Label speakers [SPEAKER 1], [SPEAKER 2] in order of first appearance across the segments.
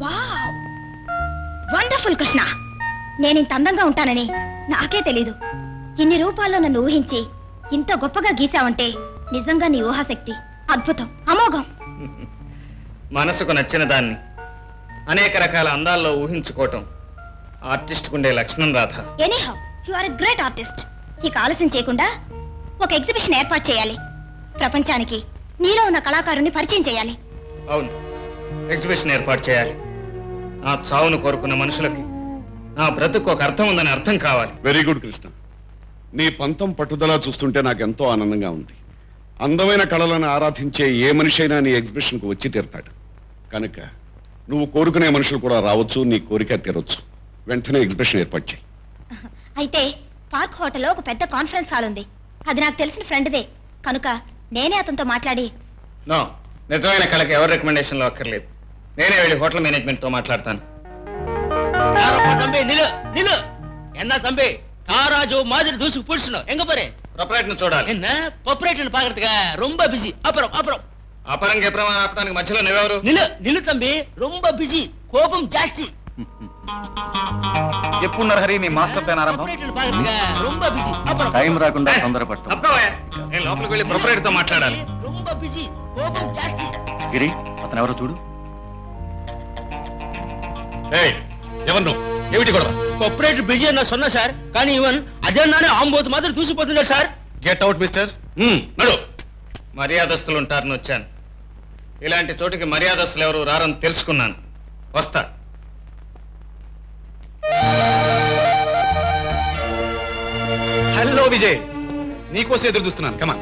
[SPEAKER 1] Wow! Wonderful Krishna. నేను ఇంత అందంగా ఉంటానని నాకే తెలీదు. ఇన్ని రూపాల్లో నన్ను ఊహించి ఇంత గొప్పగా గీసావంటే నిజంగా నీ ఊహాశక్తి అద్భుతం అమోఘం.
[SPEAKER 2] మనసుకు నచ్చిన దాన్ని అనేక రకాల అందాల్లో ఊహించుకోవటం ఆర్టిస్ట్కు ఉండే లక్షణం Radha.
[SPEAKER 1] Anyhow you are great artist ఇక ఆలస్యం చేయకుండా ఒక ఎగ్జిబిషన్ ఏర్పాటు చేయాలి. ప్రపంచానికి నీలో ఉన్న కళాకారుని పరిచయం చేయాలి.
[SPEAKER 2] అవును. ఎగ్జిబిషన్ ఏర్పాటు చేయాలి. నా చావును కోరుకున్న మనుషులకి నా బ్రతుకు ఒక అర్థం ఉందని అర్థం కావాలి.
[SPEAKER 3] వెరీ గుడ్ కృష్ణ నీ పంతం పట్టుదల చూస్తుంటే నాకు ఎంతో ఆనందంగా ఉంది. అందమైన కళలను ఆరాధించే ఏ మనిషి అయినా నీ ఎగ్జిబిషన్కు వచ్చి తీరుతాడు. కనుక నువ్వు కోరుకునే మనుషులు కూడా రావచ్చు నీ కోరిక తీరొచ్చు వెంటనే ఎగ్జిబిషన్ ఏర్పాటు చేయి
[SPEAKER 1] అయితే పార్క్ హోటల్లో ఒక పెద్ద కాన్ఫరెన్స్ హాల్ ఉంది అది నాకు తెలిసిన ఫ్రెండ్దే కనుక నేనే అతనితో మాట్లాడి
[SPEAKER 2] నో నిజమైన కళకి ఎవరి రికమెండేషన్లో అక్కర్లేదు నేనే వెళ్ళి హోటల్ మేనేజ్మెంట్తో మాట్లాడతాను
[SPEAKER 4] யாரப்பா தம்பி நில்லு நில்லு என்ன தம்பி காராஜோ மாதிரி தூசு பிடிச்சணும் எங்க போறே
[SPEAKER 2] ప్రొపరేట్ను చూడాలి
[SPEAKER 4] என்ன பொப்பரேட்டன் பாக்குறதுக்கு ரொம்ப பிஸி அப்புறம் அப்புறம்
[SPEAKER 2] அப்புறம் எப்புறம் ஆப்தானுக்கு மச்சல நிலவரு
[SPEAKER 4] నిలు நில்லு தம்பி ரொம்ப బిజీ కోపం జాస్తి.
[SPEAKER 5] చెప్పున్నారు హరి? నీ మాస్టర్ ప్లాన్ ఆరంభం?
[SPEAKER 4] ரொம்ப hmm. బిజీ.
[SPEAKER 5] అప్పుడు టైం రాకుండా తొందరపడతా.
[SPEAKER 2] అబ్బాయి నేను లోపలికి వెళ్ళి ప్రొపరేటర్తో మాట్లాడాలి.
[SPEAKER 4] ரொம்ப బిజీ కోపం జాస్తి.
[SPEAKER 5] గిరి అతను ఎవరో చూడు.
[SPEAKER 3] ఏయ్ ఎవరు ఏమిటి గొడవ?
[SPEAKER 4] ప్రొపరేటర్ బిజీ అన్న సొన్నా సార్ కానీ ఇవన్ అజన్నానే ఆంబోతు మాత్రం చూసిపోతున్నాడు సార్.
[SPEAKER 3] గెట్ అవుట్ మిస్టర్ నడు.
[SPEAKER 2] మర్యాదస్తులు ఉంటారని వచ్చాను ఇలాంటి చోటికి మర్యాదస్తులు ఎవరు రారని తెలుసుకున్నాను. వస్తా.
[SPEAKER 3] హలో విజయ్ నీకోసం ఎదురు చూస్తున్నాను. కమా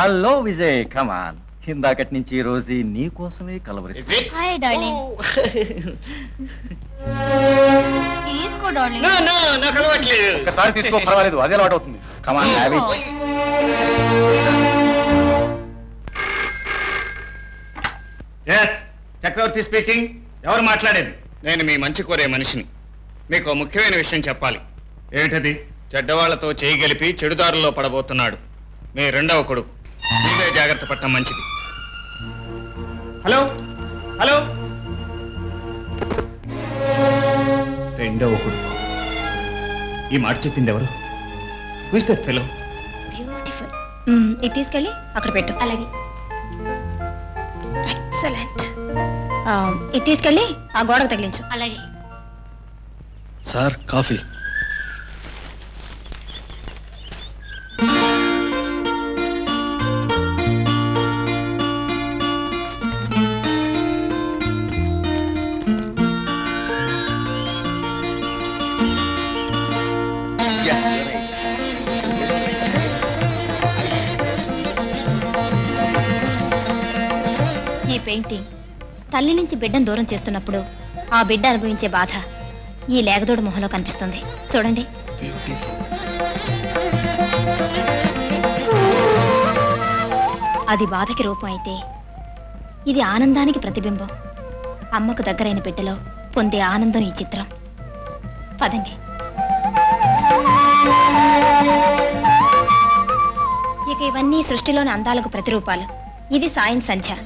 [SPEAKER 5] హలో విజయ్ కమాన్ ఇందాకటి నుంచి ఈ రోజు నీ కోసమే కలవరి
[SPEAKER 1] హాయ్ డార్లింగ్ తీసుకో డార్లింగ్
[SPEAKER 2] No, no, నాకు అలవాట్లేదు.
[SPEAKER 5] ఒకసారి తీసుకో పర్వాలేదు. అదే అలవాటు అవుతుంది. కమాన్ హ్యావ్
[SPEAKER 2] చక్రవర్తి స్పీకింగ్ ఎవరు మాట్లాడేది? నేను మీ మంచి కోరే మనిషిని. మీకు ముఖ్యమైన విషయం చెప్పాలి. ఏమిటది? చెడ్డవాళ్ళతో చేయి గలిపి చెడుదారుల్లో పడబోతున్నాడు. మీ రెండవ కొడుకు. మీరే జాగ్రత్త పట్టడం మంచిది. హలో? హలో? రెండవ కొడుకు. ఈ మాట చెప్పింది ఎవరు? That fellow?
[SPEAKER 1] బ్యూటిఫుల్ ఇది తీసుకెళ్ళి అక్కడ పెట్టు. అలాగే. ఎక్సలెంట్ ఇది తీసుకెళ్ళి ఆ గోడకు తగిలించు. అలాగే.
[SPEAKER 5] Sir coffee.
[SPEAKER 1] ఈ పెయింటింగ్ తల్లి నుంచి బిడ్డను దూరం చేస్తున్నప్పుడు ఆ బిడ్డ అనుభవించే బాధ ఈ లేగదోడు మొహంలో కనిపిస్తుంది. చూడండి. అది బాధకి రూపం అయితే ఇది ఆనందానికి ప్రతిబింబం. అమ్మకు దగ్గరైన బిడ్డలో పొందే ఆనందం ఈ చిత్రం. పదండి. ఇక ఇవన్నీ సృష్టిలోని అందాలకు ప్రతిరూపాలు. ఇది సాయం సంధ్య.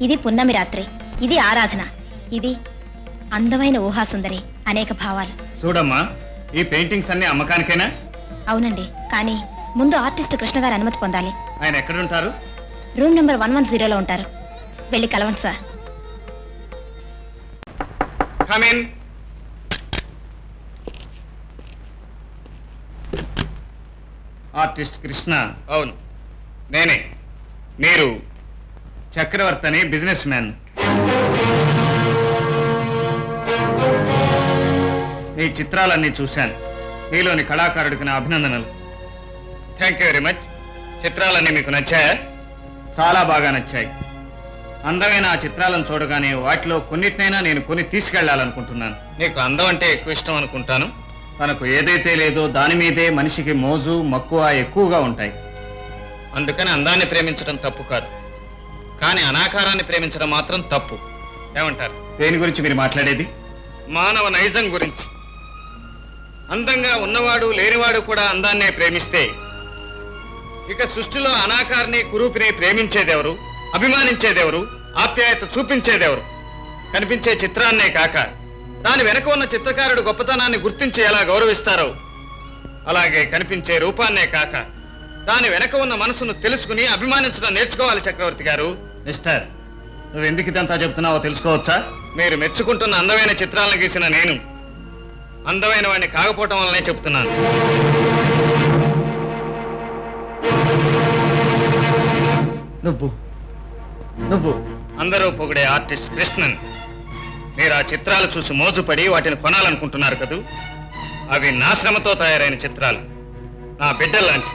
[SPEAKER 1] ఇది పున్నమి రాత్రి. ఇది ఆరాధన. ఇది అందమైన ఊహాసుందరి అనేక భావాలు.
[SPEAKER 2] చూడమ్మా ఈ పెయింటింగ్స్ అన్ని అమ్మకానికేనా?
[SPEAKER 1] అవునండి కానీ ముందు ఆర్టిస్ట్ కృష్ణ గారి అనుమతి పొందాలి.
[SPEAKER 2] ఆయన ఎక్కడుంటారు?
[SPEAKER 1] రూమ్ నెంబర్ వన్ వన్ జీరోలో ఉంటారు. వెళ్ళి కలవండి సార్.
[SPEAKER 2] Come in artist Krishna. అవును. నేనే. మీరు చక్రవర్తి అని బిజినెస్ మ్యాన్. నీ చిత్రాలన్నీ చూశాను. మీలోని కళాకారుడికి నా అభినందనలు. థ్యాంక్ యూ వెరీ మచ్ చిత్రాలన్నీ మీకు నచ్చాయా? చాలా బాగా నచ్చాయి. అందమైన ఆ చిత్రాలను చూడగానే వాటిలో కొన్నిటినైనా నేను కొని తీసుకెళ్ళాలనుకుంటున్నాను. నీకు అందం అంటే ఎక్కువ ఇష్టం అనుకుంటాను. తనకు ఏదైతే లేదో దాని మీదే మనిషికి మోజు మక్కువ ఎక్కువగా ఉంటాయి. అందుకని అందాన్ని ప్రేమించడం తప్పు కాదు. కానీ అనాకారాన్ని ప్రేమించడం మాత్రం తప్పు. ఏమంటారు? దేని గురించి మీరు మాట్లాడేది? మానవ నైజం గురించి. అందంగా ఉన్నవాడు లేనివాడు కూడా అందాన్నే ప్రేమిస్తే ఇక సృష్టిలో అనాకారిని కురూపిని ప్రేమించేదెవరు? అభిమానించేదెవరు? ఆప్యాయత చూపించేదెవరు? కనిపించే చిత్రాన్నే కాక దాని వెనక ఉన్న చిత్రకారుడు గొప్పతనాన్ని గుర్తించి ఎలా గౌరవిస్తారో అలాగే కనిపించే రూపాన్నే కాక దాని వెనక ఉన్న మనసును తెలుసుకుని అభిమానించడం నేర్చుకోవాలి చక్రవర్తి గారు. మిస్టర్ నువ్వు ఎందుకు ఇదంతా చెప్తున్నావో తెలుసుకోవచ్చా? మీరు మెచ్చుకుంటున్న అందమైన చిత్రాలను గీసిన నేను. అందమైన వాడిని కాకపోవటం వల్లనే చెప్తున్నాను. నువ్వు నువ్వు అందరూ పొగిడే ఆర్టిస్ట్ కృష్ణన్. మీరు ఆ చిత్రాలు చూసి మోజుపడి వాటిని కొనాలనుకుంటున్నారు కదూ? అవి నా శ్రమతో తయారైన చిత్రాలు. నా బిడ్డల్లాంటి.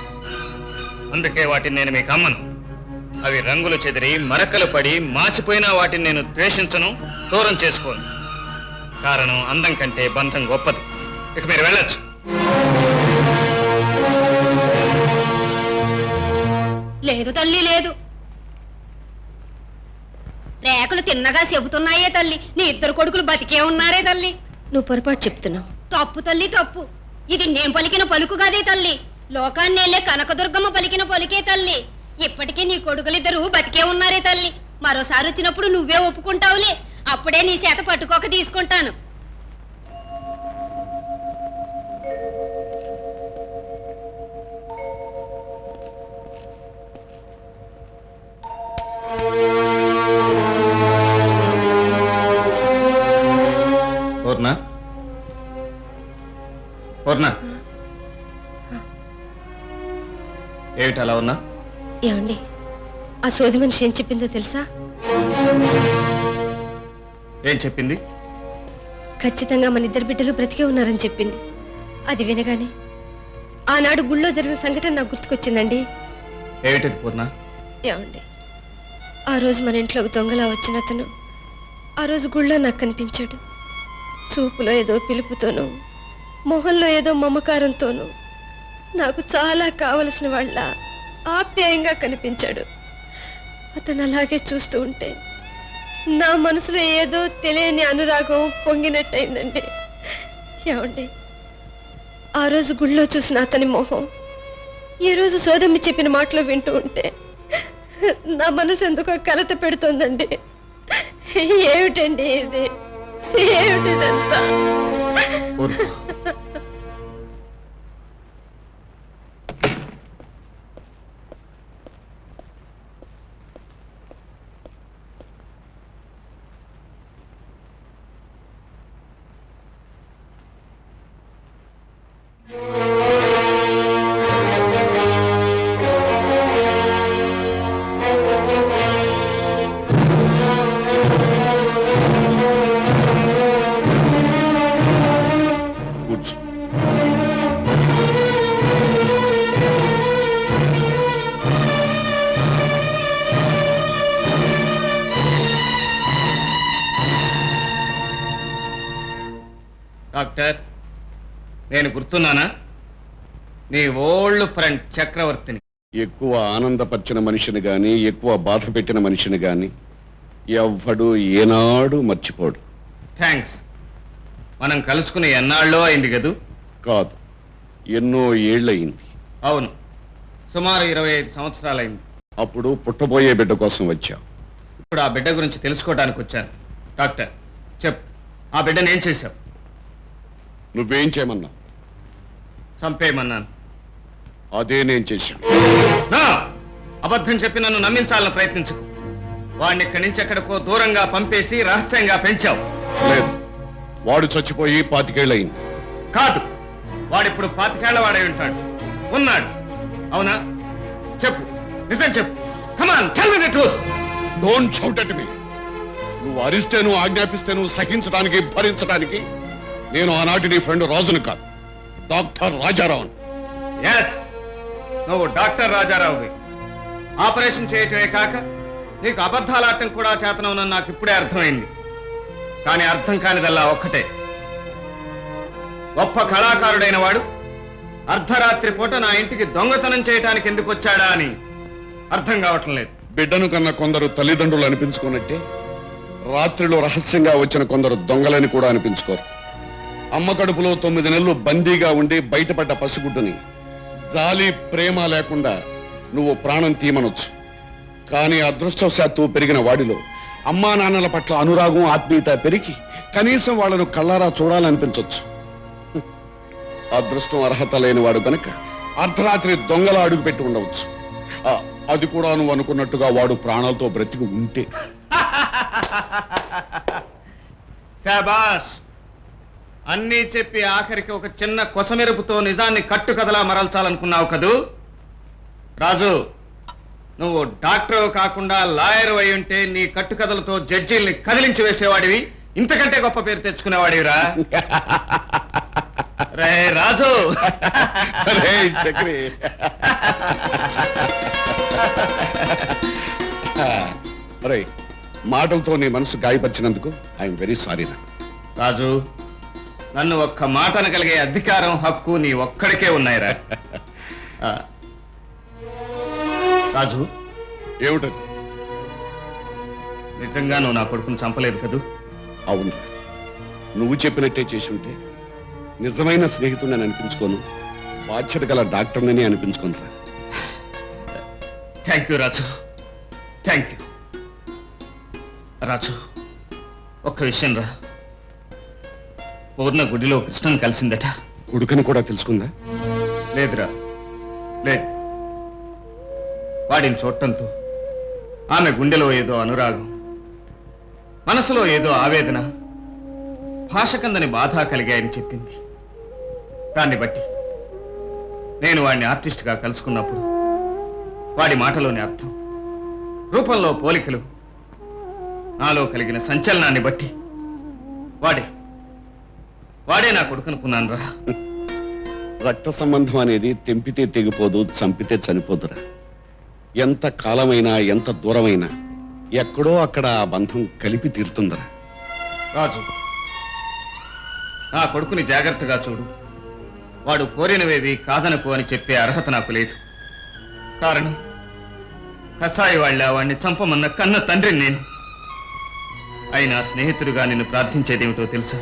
[SPEAKER 2] అందుకే వాటిని నేను మీకు అమ్మను. అవి రంగులు చెదిరి మరకలు పడి మాసిపోయినా వాటిని నేను ద్వేషించను దూరం చేసుకోను. కారణం అందం కంటే బంధం గొప్పది. ఇక మీరు వెళ్ళొచ్చు.
[SPEAKER 6] లేదు తల్లి లేదు. రేకులు తిన్నగా చెబుతున్నాయే తల్లి. నీ ఇద్దరు కొడుకులు బతికే ఉన్నారే తల్లి.
[SPEAKER 7] నువ్వు పొరపాటు చెప్తున్నావు.
[SPEAKER 6] తప్పు తల్లి తప్పు. ఇది నేను పలికిన పలుకు కాదే తల్లి. లోకాన్ని వెళ్ళే కనకదుర్గమ్మ పలికిన పలుకే తల్లి. ఇప్పటికీ నీ కొడుకులిద్దరూ బతికే ఉన్నారే తల్లి. మరోసారి వచ్చినప్పుడు నువ్వే ఒప్పుకుంటావులే. అప్పుడే నీ చేత పట్టుకోక తీసుకుంటాను.
[SPEAKER 2] పూర్ణ? పూర్ణ? ఏమిటి అలా ఉన్నా?
[SPEAKER 7] ఏమండి? ఆ సోది మనిషి ఏం చెప్పిందో తెలుసా?
[SPEAKER 2] ఏం చెప్పింది?
[SPEAKER 7] ఖచ్చితంగా మన ఇద్దరు బిడ్డలు బ్రతికే ఉన్నారని చెప్పింది. అది వినగానే ఆనాడు గుళ్ళో జరిగిన సంఘటన నాకు గుర్తుకొచ్చిందండి.
[SPEAKER 2] ఏమిటిది పూర్ణ?
[SPEAKER 7] ఏమండి? ఆ రోజు మన ఇంట్లోకి దొంగలా వచ్చిన అతను ఆ రోజు గుళ్ళో నాకు కనిపించాడు. చూపులో ఏదో పిలుపుతోనూ మొహంలో ఏదో మమకారంతోనూ నాకు చాలా కావలసిన వాళ్ళ ఆప్యాయంగా కనిపించాడు. అతను అలాగే చూస్తూ ఉంటే నా మనసులో ఏదో తెలియని అనురాగం పొంగినట్టయిందండి. ఏమండి ఆ రోజు గుళ్ళో చూసిన అతని మొహం ఈ రోజు సోదమ్మి చెప్పిన మాటలు వింటూ ఉంటే నా మనసు ఎందుకో కలత పెడుతోందండి. ఏమిటండి ఇది? ఏమిటిదంతా?
[SPEAKER 2] నేను గుర్తున్నానా? నీ ఓల్డ్ ఫ్రెండ్ చక్రవర్తిని.
[SPEAKER 3] ఎక్కువ ఆనందపరిచిన మనిషిని గాని ఎక్కువ బాధ పెట్టిన మనిషిని గాని ఎవ్వడు ఏనాడు మర్చిపోడు.
[SPEAKER 2] థ్యాంక్స్. మనం కలుసుకుని ఎన్నాళ్ళో అయింది కదూ?
[SPEAKER 3] కాదు ఎన్నో ఏళ్ళయింది.
[SPEAKER 2] అవును. సుమారు ఇరవై ఐదు సంవత్సరాలైంది.
[SPEAKER 3] అప్పుడు పుట్టబోయే బిడ్డ కోసం వచ్చా.
[SPEAKER 2] ఇప్పుడు ఆ బిడ్డ గురించి తెలుసుకోవడానికి వచ్చాను. డాక్టర్ చెప్పు. ఆ బిడ్డను ఏం చేశావు?
[SPEAKER 3] నువ్వేం చేయమన్నావు?
[SPEAKER 2] చంపేయమన్నాను.
[SPEAKER 3] అదే నేను చేశాను.
[SPEAKER 2] నా! అబద్ధం చెప్పి నన్ను నమ్మించాలని ప్రయత్నించుకు. వాడిని ఇక్కడి నుంచి ఎక్కడికో దూరంగా పంపేసి రహస్యంగా పెంచావు.
[SPEAKER 3] లేదు. వాడు చచ్చిపోయి పాతికేళ్ళయింది.
[SPEAKER 2] కాదు. వాడిప్పుడు పాతికేళ్ళ వాడై ఉంటాడు. ఉన్నాడు. అవునా? చెప్పు. నిజం చెప్పు. Come on tell me the
[SPEAKER 3] truth don't shout at me నువ్వు అరిస్తేను ఆజ్ఞాపిస్తేను సహించడానికి భరించడానికి నేను ఆనాటి నీ ఫ్రెండ్ రాజును కాదు. డాక్టర్ రాజారావు.
[SPEAKER 2] ఎస్ నువ్వు డాక్టర్ రాజారావువి. ఆపరేషన్ చేయటమే కాక నీకు అబద్ధాలాడటం కూడా చేతనవునని నాకు ఇప్పుడే అర్థమైంది. కానీ అర్థం కానిదల్లా ఒక్కటే. గొప్ప కళాకారుడైన వాడు అర్ధరాత్రి పూట నా ఇంటికి దొంగతనం చేయటానికి ఎందుకు వచ్చాడా అని అర్థం కావటం లేదు.
[SPEAKER 3] బిడ్డను కన్నా కొందరు తల్లిదండ్రులు అనిపించుకున్నట్టే రాత్రిలో రహస్యంగా వచ్చిన కొందరు దొంగలని కూడా అనిపించుకోరు. అమ్మ కడుపులో తొమ్మిది నెలలు బందీగా ఉండి బయటపడ్డ పసిగుడ్డుని. జాలి ప్రేమ లేకుండా నువ్వు ప్రాణం తీయమనొచ్చు. కానీ అదృష్టవశాత్తు పెరిగిన వాడిలో అమ్మా నాన్నల పట్ల అనురాగం ఆత్మీయత పెరిగి కనీసం వాళ్ళను కళ్ళారా చూడాలనిపించవచ్చు అదృష్టం అర్హత లేని వాడు అర్ధరాత్రి దొంగల అడుగు పెట్టి ఉండవచ్చు. అది కూడా నువ్వు అనుకున్నట్టుగా వాడు ప్రాణాలతో బ్రతికి ఉంటే.
[SPEAKER 2] శాబాష్! అన్నీ చెప్పి ఆఖరికి ఒక చిన్న కొసమెరుపుతో నిజాన్ని కట్టుకథలా మరల్చాలనుకున్నావు కదూ? రాజు నువ్వు డాక్టర్ కాకుండా లాయర్ అయి ఉంటే నీ కట్టుకథలతో జడ్జీల్ని కదిలించి వేసేవాడివి. ఇంతకంటే గొప్ప పేరు తెచ్చుకునేవాడివిరా. రే రాజు.
[SPEAKER 3] చక్రి. మాటలతో నీ మనసు గాయపరిచినందుకు ఐఎమ్ వెరీ సారీ
[SPEAKER 2] రాజు నన్ను ఒక్క మాట అనగలిగే అధికారం హక్కు నీ ఒక్కడికే ఉన్నాయిరా. రాజు?
[SPEAKER 3] ఏమిటది
[SPEAKER 2] నిజంగా నువ్వు నా కొడుకుని చంపలేదు కదూ?
[SPEAKER 3] అవును. నువ్వు చెప్పినట్టే చేసి ఉంటే నిజమైన స్నేహితుడిని అనిపించుకోను. బాధ్యత గల డాక్టర్నని అనిపించుకోనురా
[SPEAKER 2] thank you Raju. Thank you Raju ఒక్క విషయం రా. పూర్ణ గుడిలో కృష్ణను కలిసిందట.
[SPEAKER 3] కొడుకుని కూడా తెలుసుకుందా?
[SPEAKER 2] లేదురా. లేదు. వాడిని చూడటంతో ఆమె గుండెలో ఏదో అనురాగం మనసులో ఏదో ఆవేదన భాషకందని బాధ కలిగాయని చెప్పింది. దాన్ని బట్టి నేను వాడిని ఆర్టిస్ట్గా కలుసుకున్నప్పుడు వాడి మాటలోని అర్థం రూపంలో పోలికలు నాలో కలిగిన సంచలనాన్ని బట్టి వాడే. వాడే నా కొడుకనుకున్నాను రా
[SPEAKER 3] రక్త సంబంధం అనేది తెంపితే తెగిపోదు చంపితే చనిపోదురా. ఎంత కాలమైనా ఎంత దూరమైనా ఎక్కడో అక్కడ ఆ బంధం కలిపి తీరుతుందరా.
[SPEAKER 2] రాజు నా కొడుకుని జాగ్రత్తగా చూడు. వాడు కోరినవేవి కాదనుకో అని చెప్పే అర్హత నాకు లేదు. కారణం కసాయి వాళ్ళ వాడిని చంపమన్న కన్న తండ్రిని నేను. అయినా స్నేహితుడిగా నిన్ను ప్రార్థించేదేమిటో తెలుసా?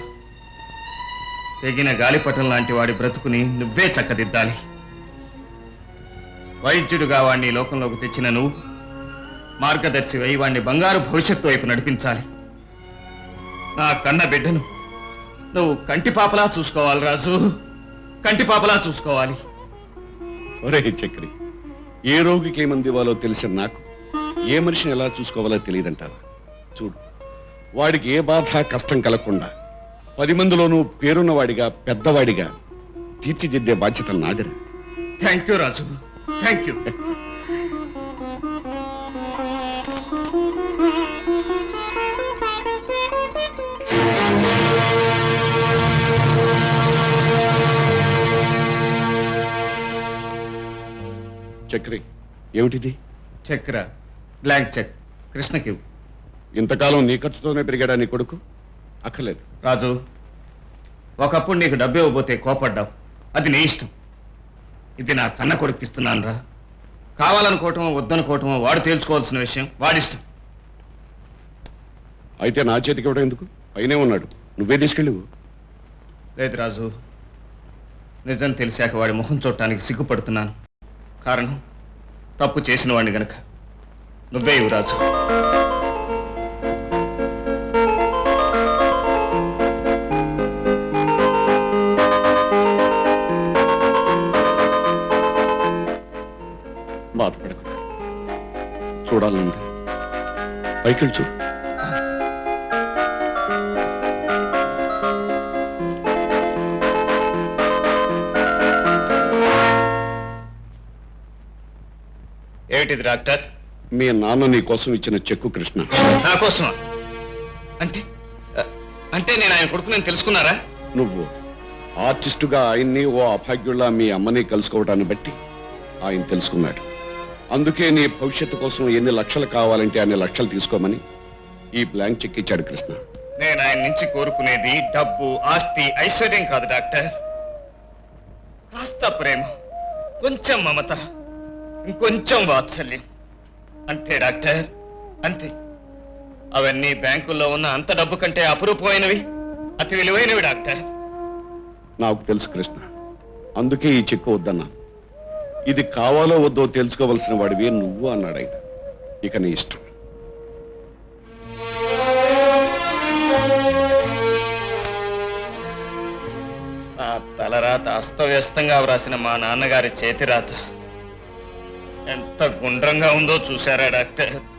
[SPEAKER 2] తెగిన గాలిపటం లాంటి వాడి బ్రతుకుని నువ్వే చక్కదిద్దాలి. వైద్యుడిగా వాణ్ణి లోకంలోకి తెచ్చిన నువ్వు మార్గదర్శివై వాణ్ణి బంగారు భవిష్యత్తు వైపు నడిపించాలి. నా కన్న బిడ్డను నువ్వు కంటిపాపలా చూసుకోవాలి రాజు. కంటిపాపలా చూసుకోవాలి.
[SPEAKER 3] ఒరే చక్రి ఏ రోగికి ఏమంది ఇవ్వాలో తెలిసిన నాకు? ఏ మనిషిని ఎలా చూసుకోవాలో తెలియదంటావా? చూడు వాడికి ఏ బాధ కష్టం కలగకుండా పది మందిలోనూ పేరున్నవాడిగా పెద్దవాడిగా తీర్చిదిద్దే బాధ్యత నాదిరా.
[SPEAKER 2] Thank you Raju thank you
[SPEAKER 3] Chakri ఏమిటిది?
[SPEAKER 2] చెక్ రా బ్లాంక్ చెక్ కృష్ణకి
[SPEAKER 3] ఇంతకాలం నీ ఖర్చుతోనే పెరిగాడా నీ కొడుకు? అక్కర్లేదు.
[SPEAKER 2] రాజు ఒకప్పుడు నీకు డబ్బు ఇవ్వబోతే కోపడ్డావు. అది నీ ఇష్టం. ఇది నా కన్న కొడుకు ఇస్తున్నాను రా. కావాలనుకోవటమో వద్దనుకోవటమో వాడు తేల్చుకోవాల్సిన విషయం వాడిష్టం.
[SPEAKER 3] అయితే నా చేతికి ఇవ్వడం ఎందుకు? పైనే ఉన్నాడు. నువ్వే తీసుకెళ్ళు
[SPEAKER 2] లేదు రాజు. నిజం తెలిసాక వాడి ముఖం చూడటానికి సిగ్గుపడుతున్నాను. కారణం తప్పు చేసిన వాడిని గనక. నువ్వే ఇవ్వు రాజు.
[SPEAKER 3] చూడాలంటే. పైకి వెళ్ళి
[SPEAKER 2] ఏమిటిది డాక్టర్?
[SPEAKER 3] మీ నాన్న నీ కోసం ఇచ్చిన చెక్కు కృష్ణ.
[SPEAKER 2] నా కోసమా? అంటే అంటే నేను ఆయన కొడుకుని తెలుసుకున్నారా?
[SPEAKER 3] నువ్వు ఆర్టిస్టుగా ఆయన్ని ఓ అభాగ్యుల్లా మీ అమ్మని కలుసుకోవటాన్ని బట్టి ఆయన తెలుసుకున్నాడు. అందుకే నీ భవిష్యత్తు కోసం ఎన్ని లక్షలు కావాలంటే అన్ని లక్షలు తీసుకోమని ఈ బ్లాంక్ చెక్ ఇచ్చాడు కృష్ణ.
[SPEAKER 2] నేను ఆయన నుంచి కోరుకునేది డబ్బు ఆస్తి ఐశ్వర్యం కాదు డాక్టర్. కాస్త ప్రేమ కొంచెం మమత ఇంకొంచెం వాత్సల్యం. అంతే డాక్టర్ అంతే. అవన్నీ బ్యాంకుల్లో ఉన్న అంత డబ్బు కంటే అపురూపమైనవి అతి విలువైనవి డాక్టర్.
[SPEAKER 3] నాకు తెలుసు కృష్ణ. అందుకే ఈ చెక్కు వద్దన్నా ఇది కావాలో వద్దో తెలుసుకోవలసిన వాడివి నువ్వు అన్నాడు ఆయన. ఇక నీ ఇష్టం.
[SPEAKER 2] ఆ తలరాత అస్తవ్యస్తంగా వ్రాసిన మా నాన్నగారి చేతిరాత. ఎంత గుండ్రంగా ఉందో చూశారా డాక్టర్?